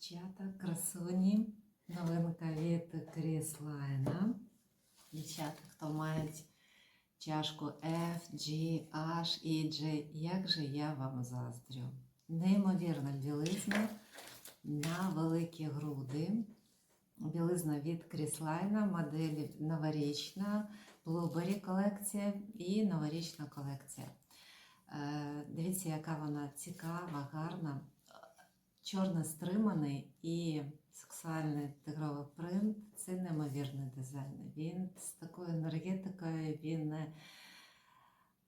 Дівчата, красуні, новинка від Кріс Лайна. Дівчата, хто мають чашку F, G, H і J, як же я вам заздрю. Неймовірна білизна на великі груди. Білизна від Кріс Лайна, модель новорічна, Blueberry колекція і новорічна колекція. Е, Дивіться, яка вона цікава, гарна чорний стриманий і сексуальний тигровий принт це неймовірний дизайн. Він з такою енергетикою, він е,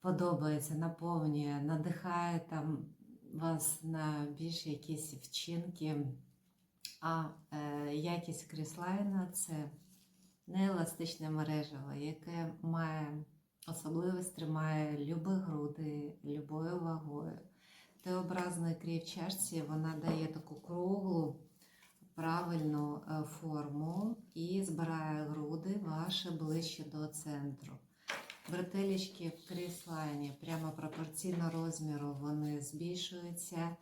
подобається, наповнює, надихає там вас на більш якісь вчинки. А е, якість кріслайна це нееластичне мережево, яке має особливість, тримає любі груди, любою вагою. Т-образної крій в чашці вона дає таку круглу, правильну е, форму і збирає груди ваші ближче до центру. Бретелечки в кріслайні прямо пропорційно розміру вони збільшуються,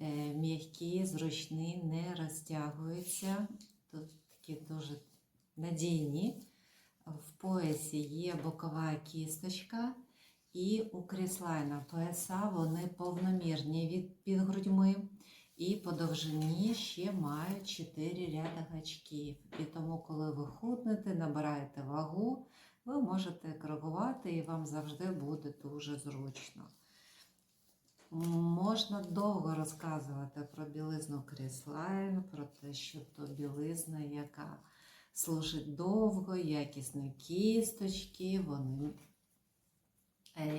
е, м'які, зручні, не розтягуються. Тут такі дуже надійні. В поясі є бокова кісточка. І у кріслайна пояса вони повномірні від під грудьми. І по довжині ще мають 4 ряда гачків. І тому, коли ви худнете, набираєте вагу, ви можете коригувати і вам завжди буде дуже зручно. Можна довго розказувати про білизну кріслайн, про те, що то білизна, яка служить довго, якісні кісточки, вони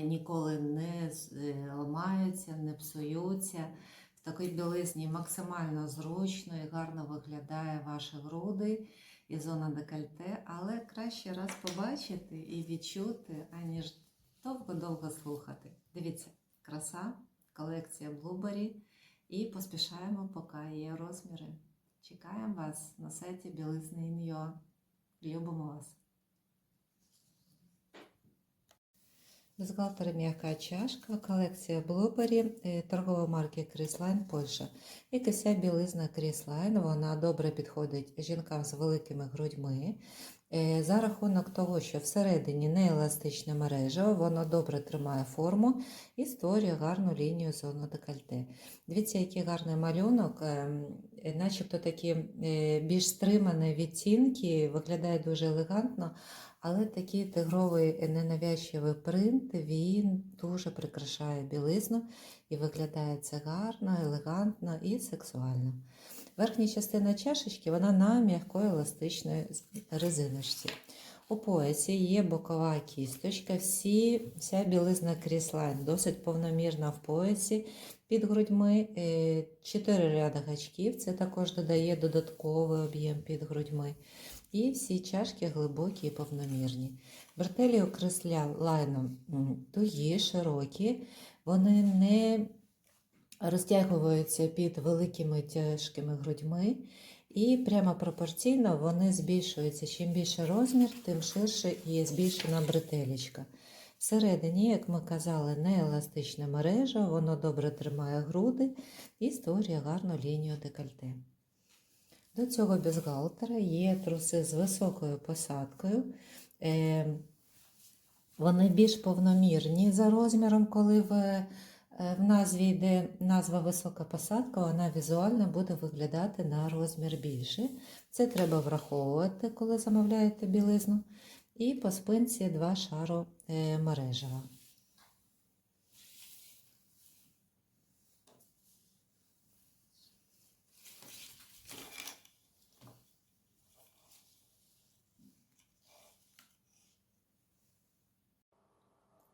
ніколи не е, ламаються, не псуються. В такій білизні максимально зручно і гарно виглядає ваші груди і зона декольте, але краще раз побачити і відчути, аніж довго-довго слухати. Дивіться, краса, колекція Blueberry і поспішаємо, поки є розміри. Чекаємо вас на сайті білизни ім'я. Любимо вас! Бюстгальтер м'яка чашка, колекція Блубері торгової марки Кріслайн, Польща. І кися білизна Кріслайн, вона добре підходить жінкам з великими грудьми. Е, За рахунок того, що всередині не еластичне мережево, воно добре тримає форму і створює гарну лінію зону декольте. Дивіться, який гарний малюнок, ем, е, начебто такі е, більш стримані відтінки, виглядає дуже елегантно. Але такий тигровий ненавязчивий принт, він дуже прикрашає білизну і виглядає це гарно, елегантно і сексуально. Верхня частина чашечки вона на м'якої еластичної резиночці. У поясі є бокова кісточка, всі, вся білизна кріслайн досить повномірна в поясі під грудьми. 4 ряди гачків, це також додає додатковий об'єм під грудьми. І всі чашки глибокі і повномірні. Бретелі окресля лайном тугі, широкі, вони не розтягуються під великими тяжкими грудьми. І прямо пропорційно вони збільшуються. Чим більше розмір, тим ширше і збільшена бретелечка. Всередині, як ми казали, не еластична мережа, воно добре тримає груди і створює гарну лінію декольте. До цього бюстгальтера є труси з високою посадкою. Е, Вони більш повномірні за розміром, коли в, в назві йде назва висока посадка, вона візуально буде виглядати на розмір більше. Це треба враховувати, коли замовляєте білизну. І по спинці два шару е, мережева.